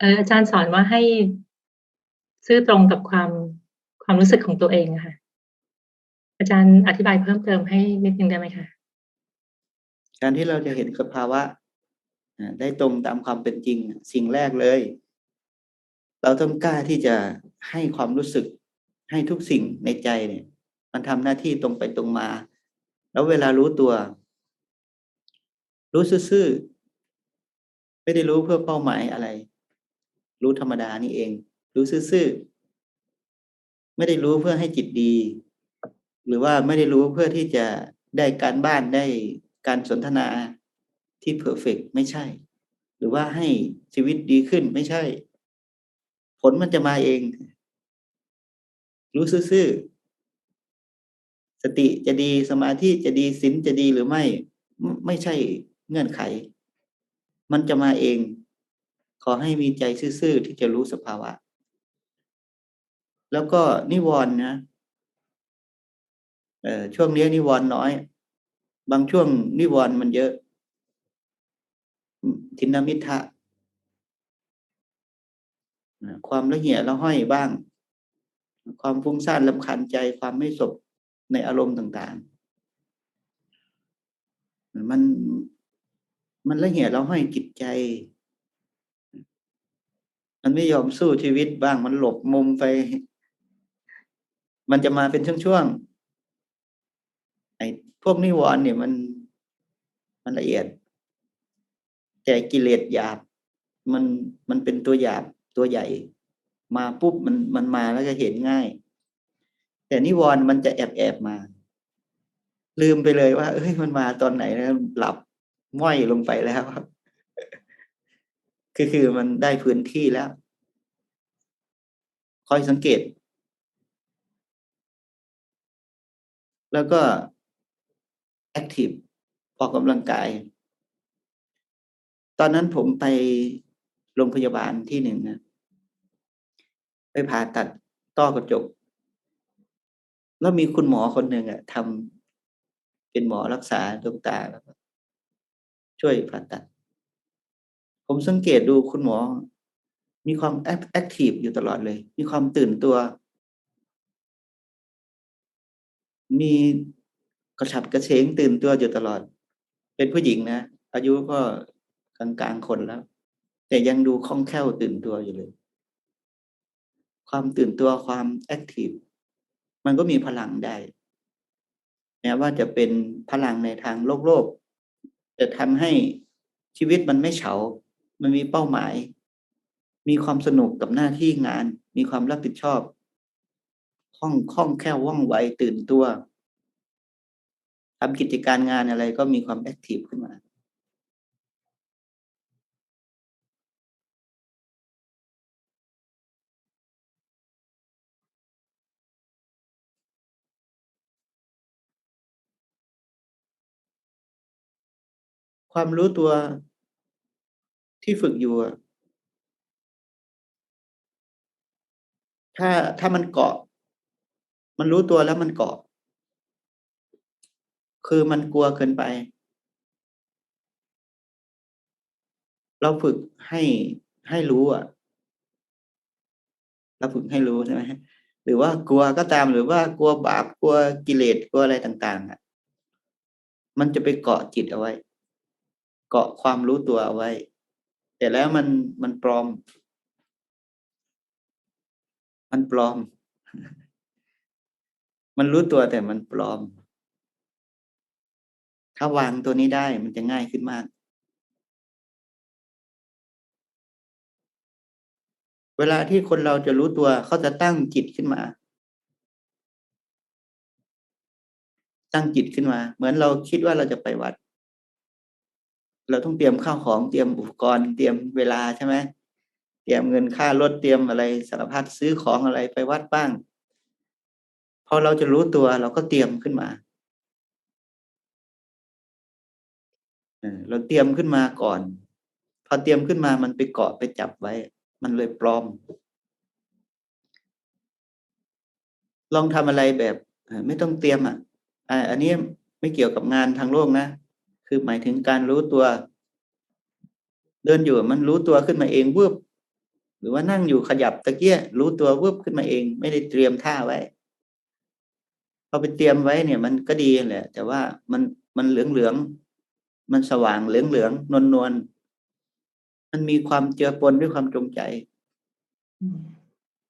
เอออาจารย์สอนว่าให้ซื่อตรงกับความความรู้สึกของตัวเองค่ะ อาจารย์อธิบายเพิ่มเติมให้นิดนึงได้ไหมคะการที่เราจะเห็นสภาวะได้ตรงตามความเป็นจริง สิ่งแรกเลย เราต้องกล้าที่จะให้ความรู้สึกให้ทุกสิ่งในใจเนี่ย มันทำหน้าที่ตรงไปตรงมา แล้วเวลารู้ตัว รู้ซื่อๆไม่ได้รู้เพื่อเป้าหมายอะไร รู้ธรรมดานี่เอง รู้ซื่อๆไม่ได้รู้เพื่อให้จิตดี หรือว่าไม่ได้รู้เพื่อที่จะได้การบ้านได้การสนทนาที่เพอร์เฟกไม่ใช่ หรือว่าให้ชีวิตดีขึ้นไม่ใช่ ผลมันจะมาเอง รู้ซื่อๆสติจะดีสมาธิจะดีศีลจะดีหรือไม่ ไม่ไม่ใช่เงื่อนไข มันจะมาเอง ขอให้มีใจซื่อๆที่จะรู้สภาวะ แล้วก็นิวรณ์นะเออช่วงนี้นิวรณ์น้อย บางช่วงนิวรณ์มันเยอะ ทินมิทะความละเหี่ยละห้อยบ้าง ความฟุ้งซ่านลำคาญใจความไม่สบในอารมณ์ต่างๆ มันมันละเหี่ยละห้อยจิตใจ มันไม่ยอมสู้ชีวิตบ้างมันหลบมุมไป มันจะมาเป็นช่วงๆไอ้พวกนิวรณ์เนี่ยมันมันละเอียด แต่กิเลสหยาบ มันมันเป็นตัวหยาบตัวใหญ่ มาปุ๊บมันมันมาแล้วก็เห็นง่าย แต่นิวรณ์มันจะแอบแอบมา ลืมไปเลยว่า เอ้ยมันมาตอนไหนแล้วหลับม้อยลงไปแล้วครับ คือคือมันได้พื้นที่แล้ว คอยสังเกต แล้วก็แอคทีฟออกกำลังกาย ตอนนั้นผมไปโรงพยาบาลที่หนึ่งนะไปผ่าตัดต้อกระจก แล้วมีคุณหมอคนหนึ่งอะทำเป็นหมอรักษาดวงตาแล้วช่วยผ่าตัด ผมสังเกตดูคุณหมอ มีความแอคทีฟอยู่ตลอดเลย มีความตื่นตัว มีกระฉับกระเฉงตื่นตัวอยู่ตลอด เป็นผู้หญิงนะ อายุก็กลางๆคนแล้ว แต่ยังดูคล่องแคล่วตื่นตัวอยู่เลย ความตื่นตัวความแอคทีฟมันก็มีพลังได้แม้ว่าจะเป็นพลังในทางโลกโลกจะทำให้ชีวิตมันไม่เฉา มันมีเป้าหมาย มีความสนุกกับหน้าที่งาน มีความรับผิดชอบคล่องคล่องแคล่วว่องไวตื่นตัวทำกิจการงานอะไรก็มีความแอคทีฟขึ้นมาความรู้ตัว ที่ฝึกอยู่ถ้าถ้ามันเกาะ มันรู้ตัวแล้วมันเกาะ คือมันกลัวเกินไป เราฝึกให้ให้รู้อะ เราฝึกให้รู้ใช่ไหมหรือว่ากลัวก็ตามหรือว่ากลัวบาปกลัวกิเลสกลัวอะไรต่างๆอะ มันจะไปเกาะจิตเอาไว้ เกาะความรู้ตัวเอาไว้ แต่แล้วมันมันปลอม มันปลอม มันรู้ตัวแต่มันปลอม ถ้าวางตัวนี้ได้มันจะง่ายขึ้นมาก เวลาที่คนเราจะรู้ตัวเขาจะตั้งจิตขึ้นมา ตั้งจิตขึ้นมา เหมือนเราคิดว่าเราจะไปวัด เราต้องเตรียมข้าวของเตรียมอุปกรณ์เตรียมเวลาใช่ไหมเตรียมเงินค่ารถเตรียมอะไรสารพัดซื้อของอะไรไปวัดบ้างพอเราจะรู้ตัวเราก็เตรียมขึ้นมาเราเตรียมขึ้นมาก่อน พอเตรียมขึ้นมามันไปเกาะไปจับไว้ มันเลยปลอม ลองทำอะไรแบบไม่ต้องเตรียมอะอันนี้ไม่เกี่ยวกับงานทางโลกนะ คือหมายถึงการรู้ตัว เดินอยู่มันรู้ตัวขึ้นมาเองวืบหรือว่านั่งอยู่ขยับตะเกียรู้ตัววืบขึ้นมาเอง ไม่ได้เตรียมท่าไว้พอไปเตรียมไว้เนี่ย มันก็ดีแหละ แต่ว่ามันมันเหลืองเหลืองมันสว่างเหลืองเหลืองนวลนวลมันมีความเจือปนด้วยความจงใจ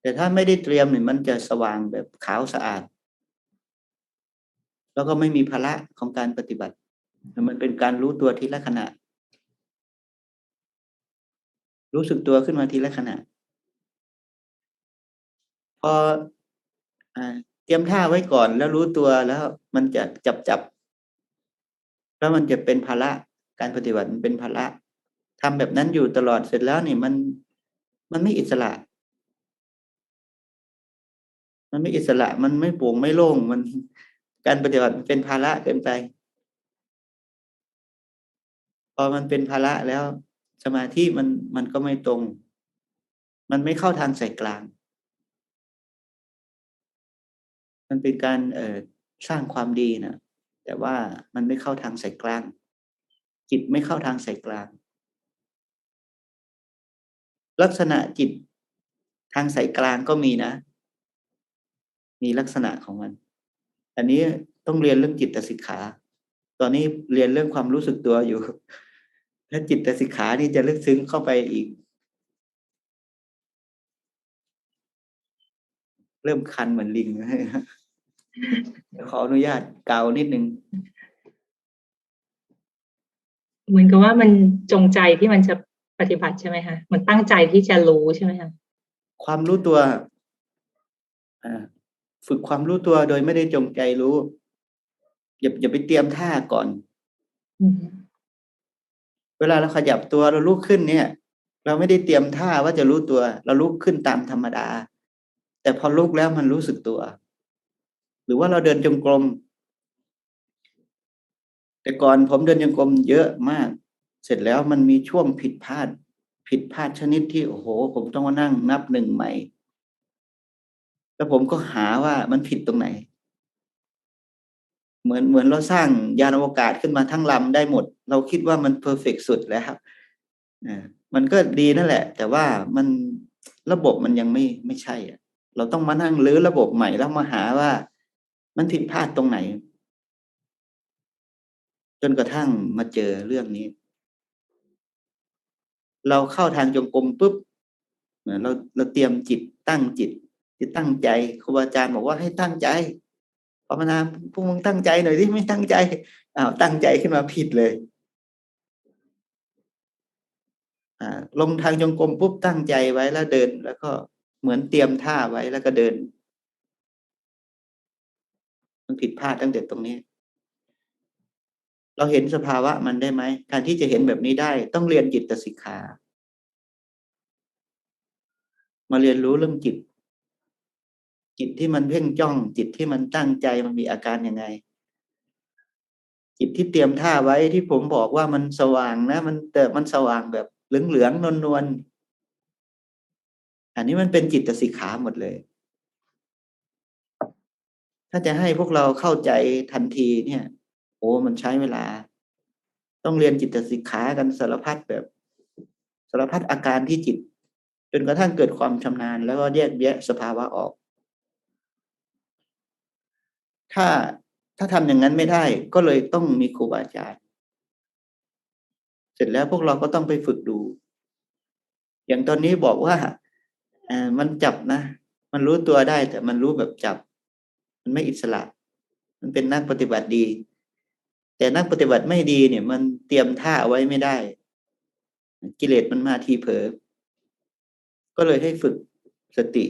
แต่ถ้าไม่ได้เตรียมเนี่ยมันจะสว่างแบบขาวสะอาด แล้วก็ไม่มีภาระของการปฏิบัติ มันเป็นการรู้ตัวทีละขณะ รู้สึกตัวขึ้นมาทีละขณะพออเตรียมท่าไว้ก่อนแล้วรู้ตัวแล้วมันจะจับจับ แล้วมันจะเป็นภาระการปฏิบัติมันเป็นภาระทำแบบนั้นอยู่ตลอดเสร็จแล้วนี่มันมันไม่อิสระ มันไม่อิสระ มันไม่โปร่งไม่โล่งมันการปฏิบัติมันเป็นภาระเกินไป อมันเป็นภาระแล้วสมาธิมันมันก็ไม่ตรง มันไม่เข้าทางสายกลาง มันเป็นการเออสร้างความดีนะแต่ว่ามันไม่เข้าทางสายกลาง จิตไม่เข้าทางสายกลาง ลักษณะจิตทางสายกลางก็มีนะ มีลักษณะของมัน อันนี้ต้องเรียนเรื่องจิตสิกขา ตอนนี้เรียนเรื่องความรู้สึกตัวอยู่ และจิตสิกขานี่จะลึกซึ้งเข้าไปอีก เริ่มคันเหมือนลิงขออนุญาตเกานิดนึงเหมือนกับว่ามันจงใจที่มันจะปฏิบัติใช่ไหมคะมันตั้งใจที่จะรู้ใช่ไหมคะความรู้ตัวอ่าฝึกความรู้ตัวโดยไม่ได้จงใจรู้ อย่าอย่าไปเตรียมท่าก่อนอืม เวลาเราขยับตัวเราลุกขึ้นเนี่ย เราไม่ได้เตรียมท่าว่าจะรู้ตัว เราลุกขึ้นตามธรรมดา แต่พอลุกแล้วมันรู้สึกตัว หรือว่าเราเดินจงกรม แต่ก่อนผมเดินจงกรมเยอะมาก เสร็จแล้วมันมีช่วงผิดพลาด ผิดพลาดชนิดที่โอ้โห ผมต้องมานั่งนับหนึ่งใหม่ แล้วผมก็หาว่ามันผิดตรงไหน เหมือนเหมือนเราสร้างยานอวกาศขึ้นมาทั้งลำได้หมด เราคิดว่ามันเพอร์เฟกสุดแล้วอ่ามันก็ดีนั่นแหละ แต่ว่ามันระบบมันยังไม่ไม่ใช่อะ เราต้องมานั่งรื้อระบบใหม่แล้วมาหาว่า มันผิดพลาดตรงไหน จนกระทั่งมาเจอเรื่องนี้ เราเข้าทางจงกรมปุ๊บเหมือนเราเราเตรียมจิตตั้งจิตจิตตั้งใจครูบาอาจารย์บอกว่าให้ตั้งใจ ภาวนาพวกมึงตั้งใจหน่อยที่ไม่ตั้งใจอ้าวตั้งใจขึ้นมาผิดเลยอ่าลงทางจงกรมปุ๊บตั้งใจไว้แล้วเดิน แล้วก็เหมือนเตรียมท่าไว้แล้วก็เดิน มันผิดพลาดตั้งแต่ตรงนี้ เราเห็นสภาวะมันได้ไหมการที่จะเห็นแบบนี้ได้ต้องเรียนจิตสิกขา มาเรียนรู้เรื่องจิต จิตที่มันเพ่งจ้อง จิตที่มันตั้งใจมันมีอาการยังไง จิตที่เตรียมท่าไว้ที่ผมบอกว่ามันสว่างนะ มันแต่มันสว่างแบบเหลืองๆนวลๆอันนี้มันเป็นจิตสิกขาหมดเลย ถ้าจะให้พวกเราเข้าใจทันทีเนี่ย โอ้มันใช้เวลา ต้องเรียนจิตสิกขากันสารพัดแบบสารพัดอาการที่จิตจนกระทั่งเกิดความชำนาญแล้วก็แยกแยะสภาวะออก ถ้าถ้าทำอย่างนั้นไม่ได้ ก็เลยต้องมีครูบาอาจารย์ เสร็จแล้วพวกเราก็ต้องไปฝึกดู อย่างตอนนี้บอกว่าอ่ามันจับนะมันรู้ตัวได้ แต่มันรู้แบบจับ มันไม่อิสระ มันเป็นนักปฏิบัติดี แต่นักปฏิบัติไม่ดีเนี่ย มันเตรียมท่าเอาไว้ไม่ได้ กิเลสมันมาทีเผลอก็เลยให้ฝึกสติ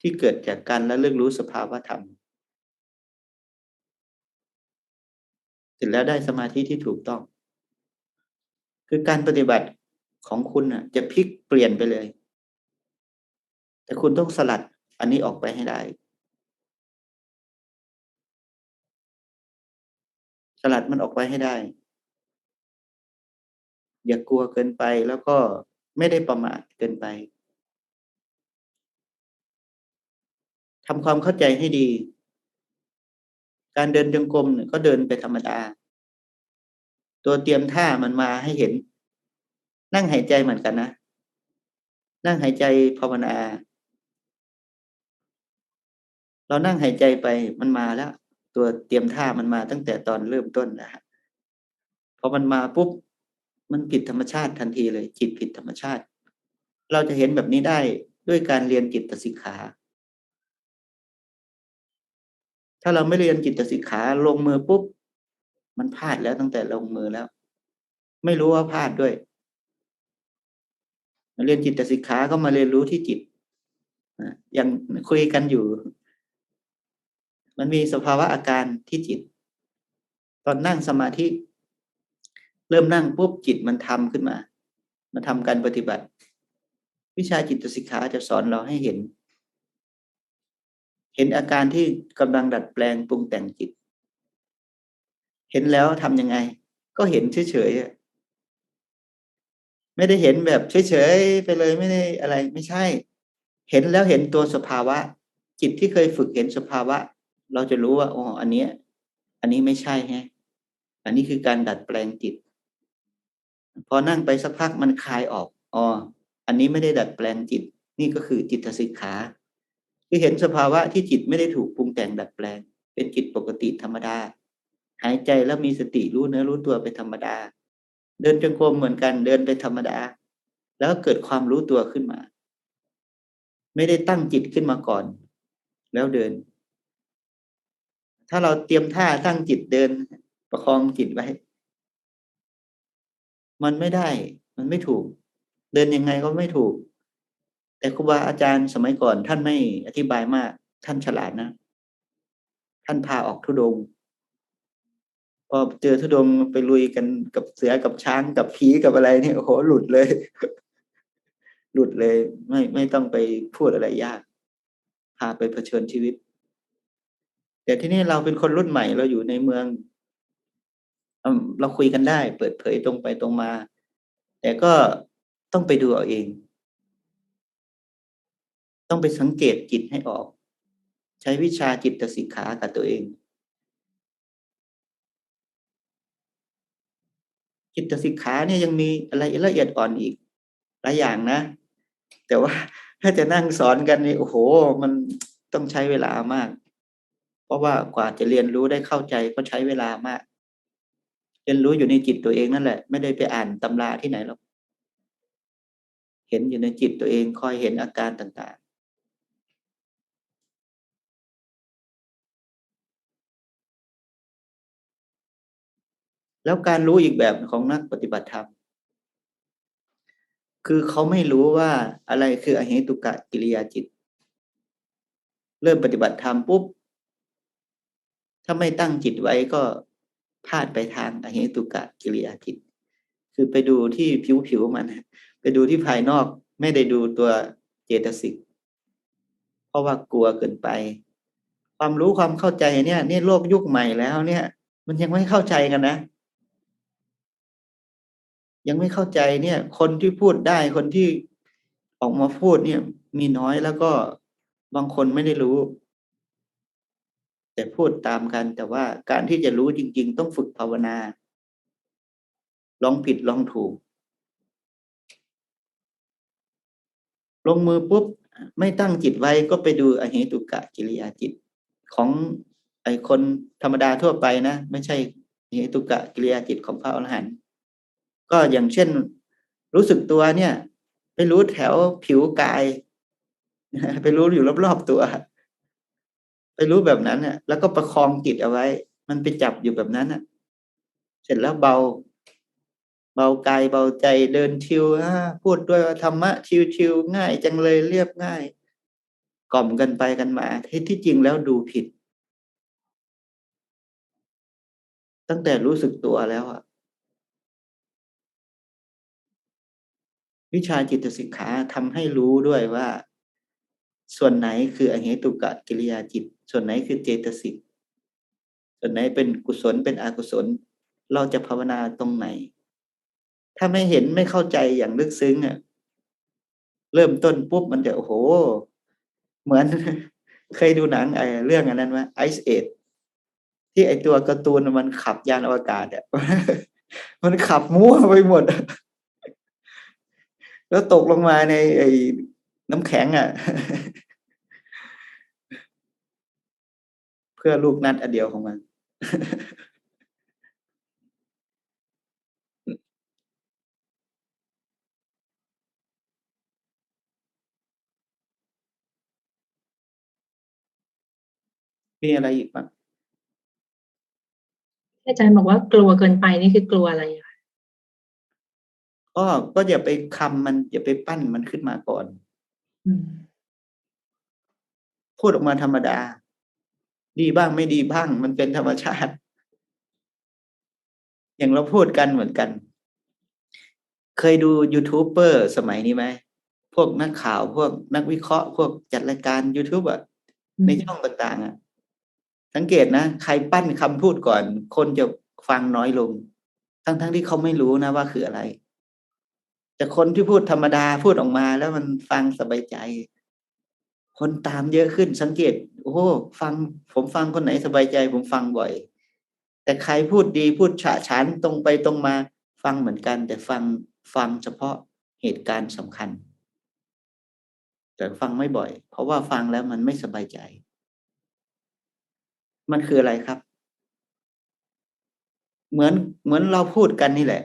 ที่เกิดจากการและเรื่องรู้สภาวะธรรม เสร็จแล้วได้สมาธิที่ถูกต้อง คือการปฏิบัติของคุณน่ะ จะพลิกเปลี่ยนไปเลย แต่คุณต้องสลัดอันนี้ออกไปให้ได้ สลัดมันออกไปให้ได้ อย่ากลัวเกินไปแล้วก็ไม่ได้ประมาทเกินไปทำความเข้าใจให้ดี การเดินจงกรมเนี่ยก็เดินไปธรรมดา ตัวเตรียมท่ามันมาให้เห็น นั่งหายใจเหมือนกันนะ นั่งหายใจภาวนา เรานั่งหายใจไปมันมาแล้ว ตัวเตรียมท่ามันมาตั้งแต่ตอนเริ่มต้นนะฮะพอมันมาปุ๊บมันผิดธรรมชาติทันทีเลย จิตผิดธรรมชาติ เราจะเห็นแบบนี้ได้ด้วยการเรียนจิตสิกขา ถ้าเราไม่เรียนจิตสิกขาลงมือปุ๊บ มันพลาดแล้วตั้งแต่ลงมือแล้ว ไม่รู้ว่าพลาดด้วยเรียนจิตสิกขาก็มาเรียนรู้ที่จิตนะยังคุยกันอยู่ มันมีสภาวะอาการที่จิต ตอนนั่งสมาธิ เริ่มนั่งปุ๊บจิตมันทำขึ้นมา มันทำการปฏิบัติ วิชาจิตสิกขาจะสอนเราให้เห็น เห็นอาการที่กำลังดัดแปลงปรุงแต่งจิต เห็นแล้วทำยังไง ก็เห็นเฉยๆไม่ได้เห็นแบบเฉยๆไปเลยไม่ได้อะไรไม่ใช่ เห็นแล้วเห็นตัวสภาวะ จิตที่เคยฝึกเห็นสภาวะ เราจะรู้ว่าอ๋ออันเนี้ย อันนี้ไม่ใช่ฮะอันนี้คือการดัดแปลงจิต พอนั่งไปสักพักมันคลายออกอ๋ออันนี้ไม่ได้ดัดแปลงจิต นี่ก็คือจิตสิกขา คือเห็นสภาวะที่จิตไม่ได้ถูกปรุงแต่งดัดแปลง เป็นจิตปกติธรรมดา หายใจแล้วมีสติรู้เนื้อรู้ตัวไปธรรมดา เดินจงกรมเหมือนกันเดินไปธรรมดา แล้วเกิดความรู้ตัวขึ้นมา ไม่ได้ตั้งจิตขึ้นมาก่อน แล้วเดิน ถ้าเราเตรียมท่าตั้งจิตเดิน ประคองจิตไว้ มันไม่ได้ มันไม่ถูก เดินยังไงก็ไม่ถูก แต่ครูบาอาจารย์สมัยก่อนท่านไม่อธิบายมาก ท่านฉลาดนะ ท่านพาออกทุดง พอเจอทุดงไปลุยกันกับเสือกับช้างกับผีกับอะไรเนี่ยโอ้โหหลุดเลย หลุดเลย ไม่ไม่ต้องไปพูดอะไรยาก พาไปเผชิญชีวิต แต่ที่นี่เราเป็นคนรุ่นใหม่เราอยู่ในเมืองเราคุยกันได้ เปิดเผยตรงไปตรงมา แต่ก็ต้องไปดูเอาเอง ต้องไปสังเกตจิตให้ออก ใช้วิชาจิตสิกขากับตัวเอง จิตสิกขาเนี่ยยังมีอะไรละเอียดอ่อนอีกหลายอย่างนะ แต่ว่าถ้าจะนั่งสอนกันนี่โอ้โห มันต้องใช้เวลามาก เพราะว่ากว่าจะเรียนรู้ได้เข้าใจก็ใช้เวลามาก เรียนรู้อยู่ในจิตตัวเองนั่นแหละ ไม่ได้ไปอ่านตำราที่ไหนหรอกเห็นอยู่ในจิตตัวเองคอยเห็นอาการต่าง แล้วการรู้อีกแบบของนักปฏิบัติธรรม คือเขาไม่รู้ว่าอะไรคืออเหตุกะกิริยาจิต เริ่มปฏิบัติธรรมปุ๊บ ถ้าไม่ตั้งจิตไว้ก็พลาดไปทางอเหตุกะกิริยาจิต คือไปดูที่ผิวๆมัน ไปดูที่ภายนอกไม่ได้ดูตัวเจตสิก เพราะว่ากลัวเกินไป ความรู้ความเข้าใจเนี่ยนี่โลกยุคใหม่แล้วเนี่ย มันยังไม่เข้าใจกันนะ ยังไม่เข้าใจเนี่ย คนที่พูดได้คนที่ออกมาพูดเนี่ย มีน้อยแล้วก็บางคนไม่ได้รู้ แต่พูดตามกันแต่ว่าการที่จะรู้จริง ๆ ต้องฝึกภาวนา ลองผิดลองถูก ลงมือปุ๊บไม่ตั้งจิตไว้ก็ไปดูอเหตุกะกิริยาจิต ของไอคนธรรมดาทั่วไปนะ ไม่ใช่อเหตุกะกิริยาจิตของพระอรหันต์ ก็อย่างเช่น รู้สึกตัวเนี่ย ไปรู้แถวผิวกาย ไปรู้อยู่รอบๆตัว ไปรู้แบบนั้นน่ะ แล้วก็ประคองจิตเอาไว้ มันไปจับอยู่แบบนั้นน่ะ เสร็จแล้วเบา เบากายเบาใจเดินชิวอ่าพูดด้วยว่าธรรมะชิวๆง่าย จังเลยเรียบง่าย กล่อมกันไปกันมาที่ที่จริงแล้วดูผิดตั้งแต่รู้สึกตัวแล้วอะ วิชาจิตสิกขาทำให้รู้ด้วยว่า ส่วนไหนคืออเหตุกะกิริยาจิต ส่วนไหนคือเจตสิกส่วนไหนเป็นกุศลเป็นอกุศล เราจะภาวนาตรงไหน ถ้าไม่เห็นไม่เข้าใจอย่างลึกซึ้งอะเริ่มต้นปุ๊บมันจะโอ้โห เหมือนเคยดูหนังไอ้เรื่องอันนั้นว่าไอซ์เอที่ไอตัวการ์ตูนมันขับยานอวกาศอะมันขับมั่วไปหมด แล้วตกลงมาในไอ้น้ำแข็งอะ่ะ เพื่อลูกนัดอันเดียวของมัน มีอะไรอีกบ้างอาจารย์บอกว่ากลัวเกินไปนี่คือกลัวอะไรอะคะ ก็ก็อย่าไปคำมันอย่าไปปั้นมันขึ้นมาก่อนอืมพูดออกมาธรรมดา ดีบ้างไม่ดีบ้าง มันเป็นธรรมชาติ อย่างเราพูดกันเหมือนกัน เคยดูยูทูบเบอร์สมัยนี้ไหมพวกนักข่าวพวกนักวิเคราะห์พวกจัดรายการ YouTube อะ ในช่องต่างๆอะ สังเกตนะ ใครปั้นคำพูดก่อน คนจะฟังน้อยลง ทั้งๆที่เขาไม่รู้นะว่าคืออะไร แต่คนที่พูดธรรมดาพูดออกมา แล้วมันฟังสบายใจ คนตามเยอะขึ้นสังเกต โอ้โหฟัง ผมฟังคนไหนสบายใจ ผมฟังบ่อย แต่ใครพูดดีพูดฉะฉานตรงไปตรงมา ฟังเหมือนกัน แต่ฟังฟังเฉพาะเหตุการณ์สำคัญ แต่ฟังไม่บ่อย เพราะว่าฟังแล้วมันไม่สบายใจ มันคืออะไรครับ เหมือนเหมือนเราพูดกันนี่แหละ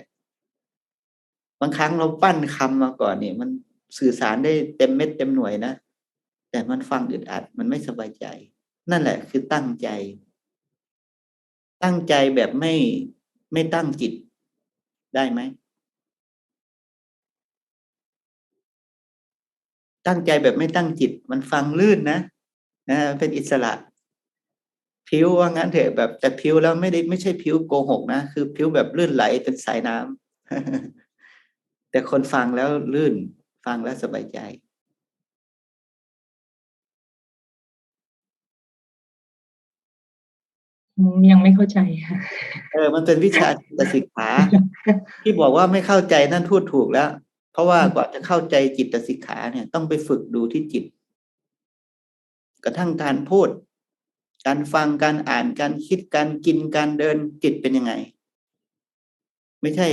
บางครั้งเราปั้นคำมาก่อนเนี่ย มันสื่อสารได้เต็มเม็ดเต็มหน่วยนะแต่มันฟังอึดอัด มันไม่สบายใจ นั่นแหละ คือตั้งใจ ตั้งใจแบบไม่ไม่ตั้งจิตได้ไหมตั้งใจแบบไม่ตั้งจิต มันฟังลื่นนะนะเป็นอิสระผิวว่างั้นเถอะแบบ แต่ผิวแล้วไม่ได้ไม่ใช่ผิวโกหกนะ คือผิวแบบลื่นไหลเป็นสายน้ำ แต่คนฟังแล้วลื่นฟังแล้วสบายใจอืมยังไม่เข้าใจค่ะเออ มันเป็นวิชาจิตสิกขาที่บอกว่าไม่เข้าใจนั่นพูดถูกแล้ว เพราะว่ากว่าจะเข้าใจจิตสิกขาเนี่ย ต้องไปฝึกดูที่จิต กระทั่งการพูด การฟังการอ่านการคิดการกินการเดินจิตเป็นยังไง ไม่ใช่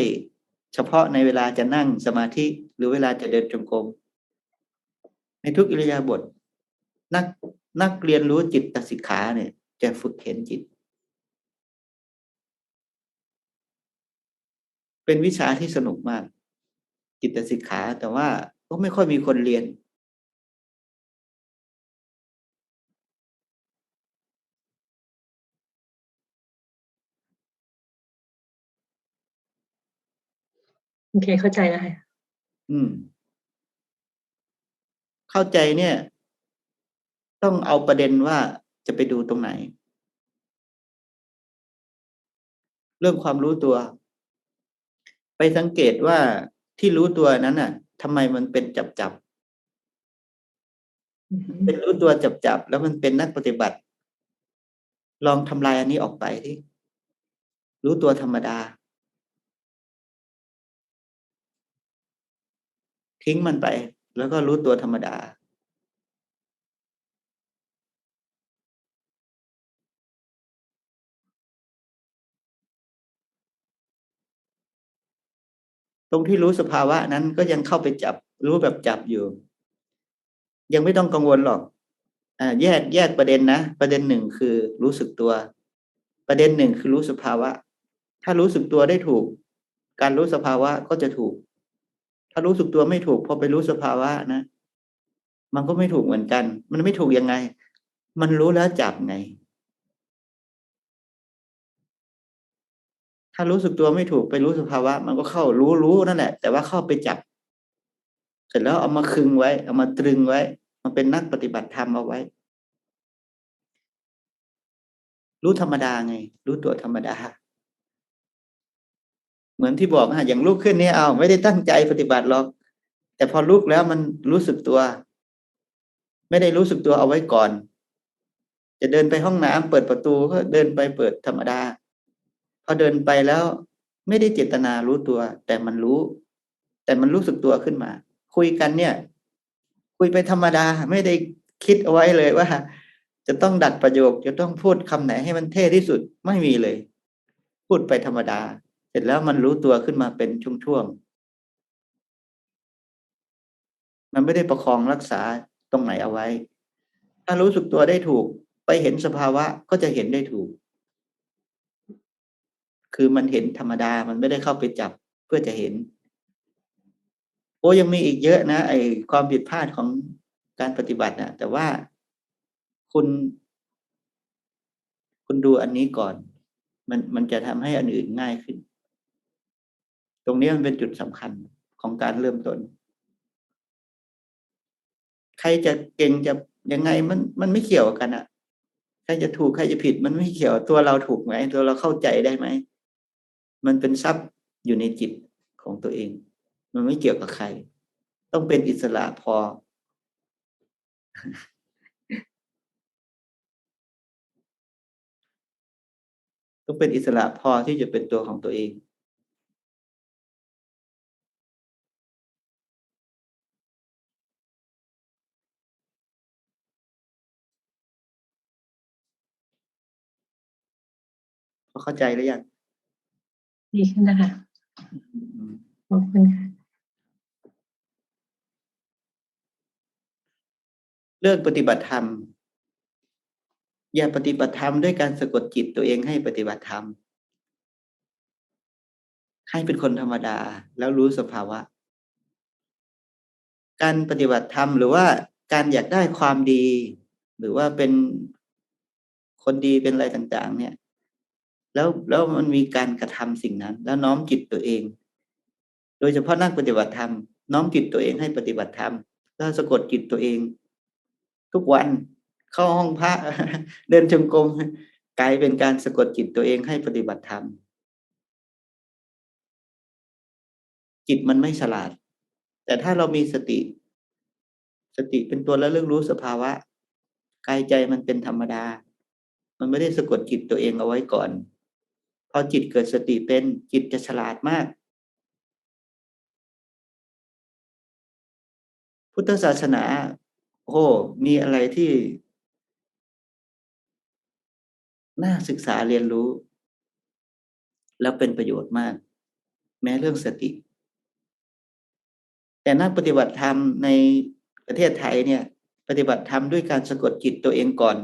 เฉพาะในเวลาจะนั่งสมาธิหรือเวลาจะเดินจงกรมในทุกอิริยาบถนักนักเรียนรู้จิตตสิกขาเนี่ย จะฝึกเห็นจิต เป็นวิชาที่สนุกมาก จิตสิกขาแต่ว่าก็ไม่ค่อยมีคนเรียน อเค เข้าใจแล้วค่ะอืม เข้าใจเนี่ย ต้องเอาประเด็นว่าจะไปดูตรงไหน เรื่องความรู้ตัว ไปสังเกตว่าที่รู้ตัวนั้นน่ะทำไมมันเป็นจับจับอือฮึเป็นรู้ตัวจับจับแล้วมันเป็นนักปฏิบัติ ลองทำลายอันนี้ออกไปที่รู้ตัวธรรมดา ทิ้งมันไป แล้วก็รู้ตัวธรรมดา ตรงที่รู้สภาวะนั้นก็ยังเข้าไปจับ รู้แบบจับอยู่ ยังไม่ต้องกังวลหรอกอแยกแยกประเด็นนะ ประเด็นหนึ่งคือรู้สึกตัว ประเด็นหนึ่งคือรู้สภาวะ ถ้ารู้สึกตัวได้ถูก การรู้สภาวะก็จะถูก ถ้ารู้สึกตัวไม่ถูกพอไปรู้สภาวะนะมันก็ไม่ถูกเหมือนกัน มันไม่ถูกยังไง มันรู้แล้วจับไง ถ้ารู้สึกตัวไม่ถูกไปรู้สภาวะ มันก็เข้ารู้รู้นั่นแหละ แต่ว่าเข้าไปจับ เสร็จแล้วเอามาคึงไว้ เอามาตรึงไว้ มันเป็นนักปฏิบัติธรรมเอาไว้ รู้ธรรมดาไง รู้ตัวธรรมดา เหมือนที่บอกฮะอย่างลุกขึ้นเนี่ยเอาไม่ได้ตั้งใจปฏิบัติหรอก แต่พอลุกแล้วมันรู้สึกตัว ไม่ได้รู้สึกตัวเอาไว้ก่อน จะเดินไปห้องน้ำเปิดประตูก็เดินไปเปิดธรรมดา พอเดินไปแล้ว ไม่ได้เจตนารู้ตัว แต่มันรู้ แต่มันรู้สึกตัวขึ้นมา คุยกันเนี่ย คุยไปธรรมดา ไม่ได้คิดเอาไว้เลยว่าจะต้องดัดประโยคจะต้องพูดคำไหนให้มันเท่ที่สุดไม่มีเลย พูดไปธรรมดา เสร็จแล้วมันรู้ตัวขึ้นมาเป็นช่วงๆ มันไม่ได้ประคองรักษาตรงไหนเอาไว้ ถ้ารู้สึกตัวได้ถูกไปเห็นสภาวะก็จะเห็นได้ถูก คือมันเห็นธรรมดามันไม่ได้เข้าไปจับเพื่อจะเห็น โอ้ยังมีอีกเยอะนะไอความผิดพลาดของการปฏิบัตินะแต่ว่าคุณ คุณดูอันนี้ก่อน มันมันจะทำให้อันอื่นง่ายขึ้น ตรงนี้มันเป็นจุดสำคัญของการเริ่มต้น ใครจะเก่งจะยังไงมันมันไม่เกี่ยวกันอะใครจะถูกใครจะผิด มันไม่เกี่ยวตัวเราถูกไหมตัวเราเข้าใจได้ไหมมันเป็นทรัพย์อยู่ในจิตของตัวเอง มันไม่เกี่ยวกับใคร ต้องเป็นอิสระพอ ต้องเป็นอิสระพอที่จะเป็นตัวของตัวเอง เข้าใจหรือยังดีขึ้นนะคะอืมขอบคุณค่ะเรื่องปฏิบัติธรรม อย่าปฏิบัติธรรมด้วยการสะกดจิตตัวเองให้ปฏิบัติธรรม ให้เป็นคนธรรมดาแล้วรู้สภาวะ การปฏิบัติธรรมหรือว่าการอยากได้ความดี หรือว่าเป็นคนดีเป็นอะไรต่าง ๆ เนี่ย แล้วแล้วมันมีการกระทำสิ่งนั้น แล้วน้อมจิตตัวเอง โดยเฉพาะนักปฏิบัติธรรม น้อมจิตตัวเองให้ปฏิบัติธรรม แล้วสะกดจิตตัวเอง ทุกวันเข้าห้องพระเดินจงกรมกลายเป็นการสะกดจิตตัวเองให้ปฏิบัติธรรม จิตมันไม่ฉลาด แต่ถ้าเรามีสติ สติเป็นตัวระลึกรู้สภาวะกายใจมันเป็นธรรมดา มันไม่ได้สะกดจิตตัวเองเอาไว้ก่อน อจิตเกิดสติเป็นจิตจะฉลาดมาก พุทธศาสนา โอ้มีอะไรที่ น่าศึกษาเรียนรู้ แล้วเป็นประโยชน์มาก แม้เรื่องสติ แต่นักปฏิบัติธรรมในประเทศไทยเนี่ย ปฏิบัติธรรมด้วยการสะกดจิตตัวเองก่อน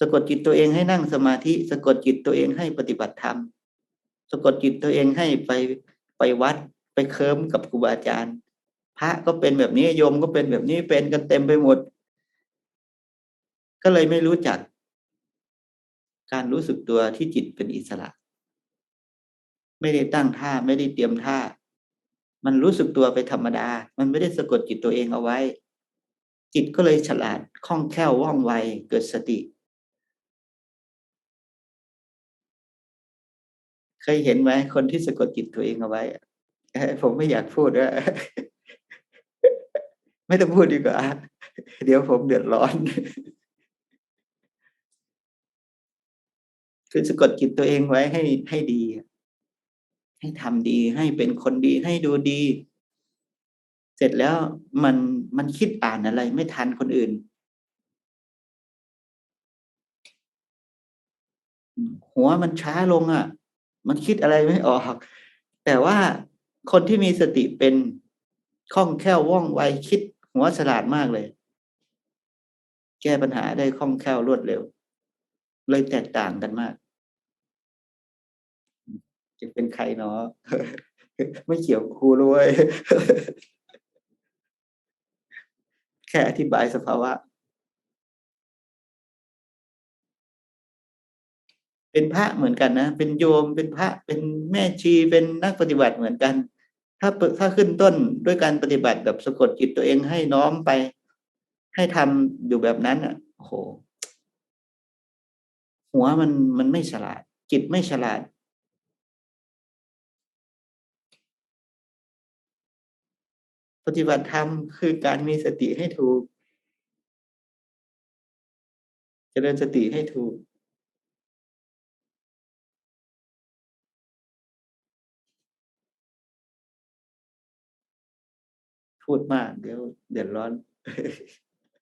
สะกดจิตตัวเองให้นั่งสมาธิ สะกดจิตตัวเองให้ปฏิบัติธรรม สะกดจิตตัวเองให้ไปไปวัด ไปเคิมกับครูบาอาจารย์ พระก็เป็นแบบนี้โยมก็เป็นแบบนี้เป็นกันเต็มไปหมด ก็เลยไม่รู้จัก การรู้สึกตัวที่จิตเป็นอิสระ ไม่ได้ตั้งท่าไม่ได้เตรียมท่า มันรู้สึกตัวไปธรรมดา มันไม่ได้สะกดจิตตัวเองเอาไว้ จิตก็เลยฉลาดคล่องแคล่วว่องไวเกิดสติ เคยเห็นไหมคนที่สะกดจิตตัวเองเอาไว้ผมไม่อยากพูดว่าไม่ต้องพูดดีกว่า เดี๋ยวผมเดือดร้อน คือสะกดจิตตัวเองไว้ให้ให้ดี ให้ทำดีให้เป็นคนดีให้ดูดี เสร็จแล้วมันมันคิดอ่านอะไร ไม่ทันคนอื่นหัวมันช้าลงอะ มันคิดอะไรไม่ออก แต่ว่าคนที่มีสติเป็นคล่องแคล่วว่องไวคิดหัวฉลาดมากเลย แก้ปัญหาได้คล่องแคล่วรวดเร็ว เลยแตกต่างกันมาก จะเป็นใครเนาะไม่เกี่ยวกับครูด้วยแค่อธิบายสภาวะ เป็นพระเหมือนกันนะ เป็นโยมเป็นพระเป็นแม่ชีเป็นนักปฏิบัติเหมือนกัน ถ้าถ้าขึ้นต้นด้วยการปฏิบัติแบบสะกดจิตตัวเองให้น้อมไป ให้ทำอยู่แบบนั้นอะโอ้โห หัวมันมันไม่ฉลาด จิตไม่ฉลาด ปฏิบัติธรรมคือการมีสติให้ถูกเจริญสติให้ถูก พูดมาก เดี๋ยวเดือดร้อน